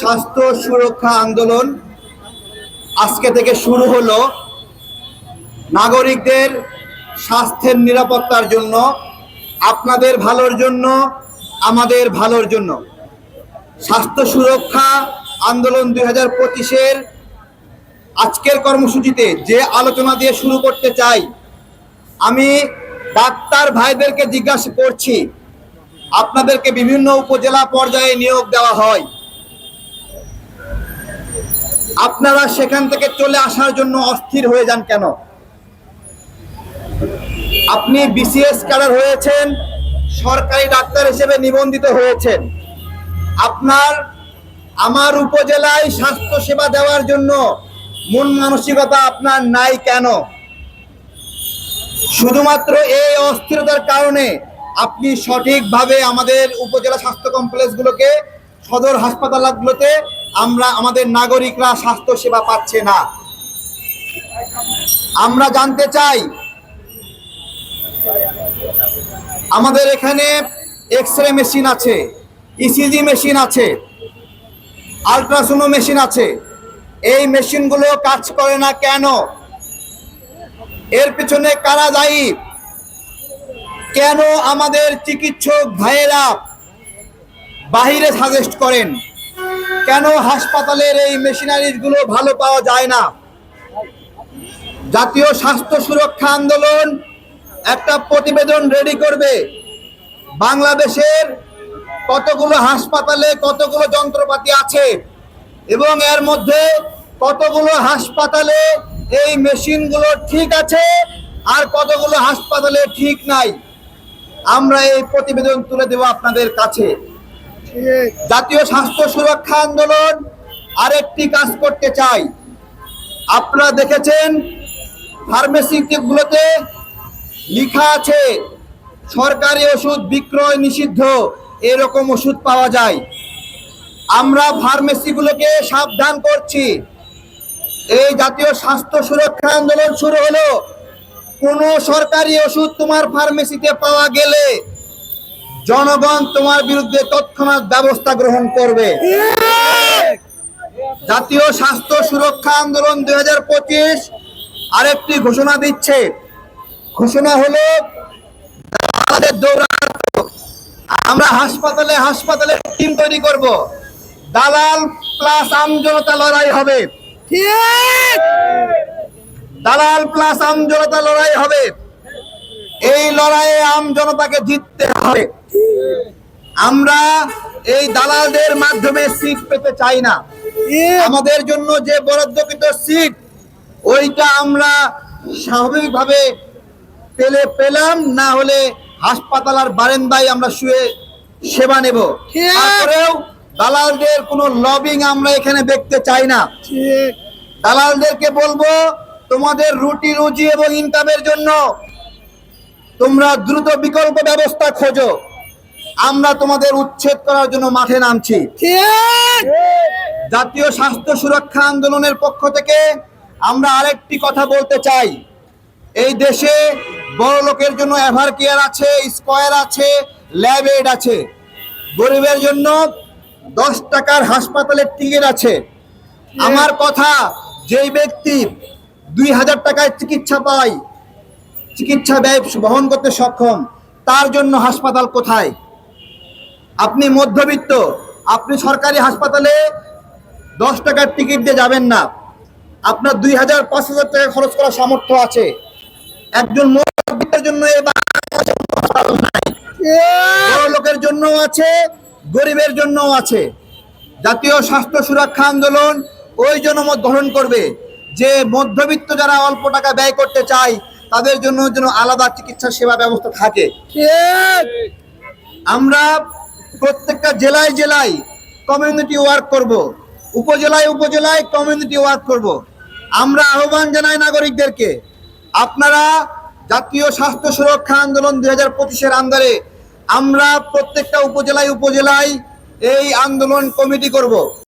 স্বাস্থ্য সুরক্ষা আন্দোলন আজকে থেকে শুরু হলো নাগরিকদের স্বাস্থ্যের নিরাপত্তার জন্য, আপনাদের ভালোর জন্য, আমাদের ভালোর জন্য। স্বাস্থ্য সুরক্ষা আন্দোলন দুই হাজার পঁচিশের আজকের কর্মসূচিতে যে আলোচনা দিয়ে শুরু করতে চাই, আমি ডাক্তার ভাইদেরকে জিজ্ঞাসা করছি, আপনাদেরকে বিভিন্ন উপজেলা পর্যায়ে নিয়োগ দেওয়া হয়। আপনারা সেখান থেকে চলে আসার জন্য অস্থির হয়ে যান কেন? আপনি বিসিএস ক্যাডার হয়েছেন, সরকারি ডাক্তার হিসেবে নিবন্ধিত হয়েছেন। আপনার, আমার উপজেলায় স্বাস্থ্য সেবা দেওয়ার জন্য মন মানসিকতা আপনার নাই কেন? শুধুমাত্র এই অস্থিরতার কারণে আপনি সঠিকভাবে আমাদের উপজেলা স্বাস্থ্য কমপ্লেক্সগুলোকে সদর হাসপাতালগুলোতে আমরা আমাদের নাগরিকরা স্বাস্থ্য সেবা পাচ্ছে না। আমরা জানতে চাই, আমাদের এখানে এক্স রে মেশিন আছে ইসিজি মেশিন আছে আলট্রাসোনো মেশিন আছে। এই মেশিনগুলো কাজ করে না কেন? এর পিছনে কারা দায়ী? কেন আমাদের চিকিৎসক ভাইয়েরা বাহিরে সাজেস্ট করেন? কেন হাসপাতালের এই মেশিনারিজগুলো ভালো পাওয়া যায় না? জাতীয় স্বাস্থ্য সুরক্ষা আন্দোলন একটা প্রতিবেদন রেডি করবে। বাংলাদেশের কতগুলো হাসপাতালে কতগুলো যন্ত্রপাতি আছে এবং এর মধ্যে কতগুলো হাসপাতালে এই মেশিনগুলো ঠিক আছে আর কতগুলো হাসপাতালে ঠিক নাই? আমরা এই প্রতিবেদন তুলে দেব আপনাদের কাছে। জাতীয় স্বাস্থ্য সুরক্ষা আন্দোলন আরেকটি কাজ করতে চাই। আপনারা দেখেছেন ফার্মেসিগুলোতে লেখা আছে, সরকারি ওষুধ বিক্রয় নিষিদ্ধ, এরকম ওষুধ পাওয়া যায়। আমরা ফার্মেসিগুলোকে সাবধান করছি। এই জাতীয় স্বাস্থ্য সুরক্ষা আন্দোলন শুরু হলো। কোন সরকারি ওষুধ তোমার ফার্মেসিতে পাওয়া গেলে জনগণ তোমার বিরুদ্ধে তৎক্ষণাৎ ব্যবস্থা গ্রহণ করবে। জাতীয় স্বাস্থ্য সুরক্ষা আন্দোলন দুই হাজার পঁচিশ আরেকটি ঘোষণা দিচ্ছে। ঘোষণা হলো আমাদের দৌড়ানো আমরা হাসপাতালে হাসপাতালে টিম তৈরি করব। দালাল প্লাস আমজনতা লড়াই হবে। দালাল প্লাস আমজনতা লড়াই হবে। এই লড়াইয়ে আম জনতাকে জিততে হবে। আমরা এই দালালদের মাধ্যমে সিট পেতে চাই না। আমাদের জন্য যে বরাদ্দকৃত সিট ওইটা আমরা স্বাভাবিকভাবে পেলে পেলাম না হলে হাসপাতাল আর বারেন্দায় আমরা শুয়ে সেবা নেব। তারপরেও দালালদের কোনো লবিং আমরা এখানে দেখতে চাই না। দালালদেরকে বলব তোমাদের রুটি রুজি এবং ইনকামের জন্য তোমরা দ্রুত বিকল্প ব্যবস্থা খোঁজো। আমরা তোমাদের উচ্ছেদ করার জন্য মাঠে নামছি। জাতীয় স্বাস্থ্য সুরক্ষা আন্দোলনের পক্ষ থেকে আমরা আরেকটি কথা বলতে চাই। এই দেশে বড় লোকের জন্য এভার কেয়ার আছে স্কয়ার আছে ল্যাব এড আছে। গরিবের জন্য দশ টাকার হাসপাতালের টিকিট আছে। আমার কথা যেই ব্যক্তি দুই হাজার টাকায় চিকিৎসা পায় চিকিৎসা ব্যয় বহন করতে সক্ষম, তার জন্য হাসপাতাল কোথায়? আপনি মধ্যবিত্ত, আপনি সরকারি হাসপাতালে দশ টাকার টিকিট দিয়ে যাবেন না। আপনার দুই হাজার পাঁচ হাজার টাকা খরচ করার সামর্থ্য আছে। একজন মধ্যবিত্তের জন্য লোকের জন্য আছে, গরিবের জন্য আছে। জাতীয় স্বাস্থ্য সুরক্ষা আন্দোলন ওই জনমত গ্রহণ করবে। যে মধ্যবিত্ত যারা অল্প টাকা ব্যয় করতে চায় তাদের জন্য যেন আলাদা চিকিৎসা সেবা ব্যবস্থা থাকে। আমরা প্রত্যেকটা জেলায় জেলায় কমিউনিটি ওয়ার্ক করব। উপজেলায় উপজেলায় কমিউনিটি ওয়ার্ক করব। আমরা আহ্বান জানাই নাগরিকদেরকে আপনারা জাতীয় স্বাস্থ্য সুরক্ষা আন্দোলন দুই হাজার পঁচিশের আন্দারে আমরা প্রত্যেকটা উপজেলায় উপজেলায় এই আন্দোলন কমিটি করব।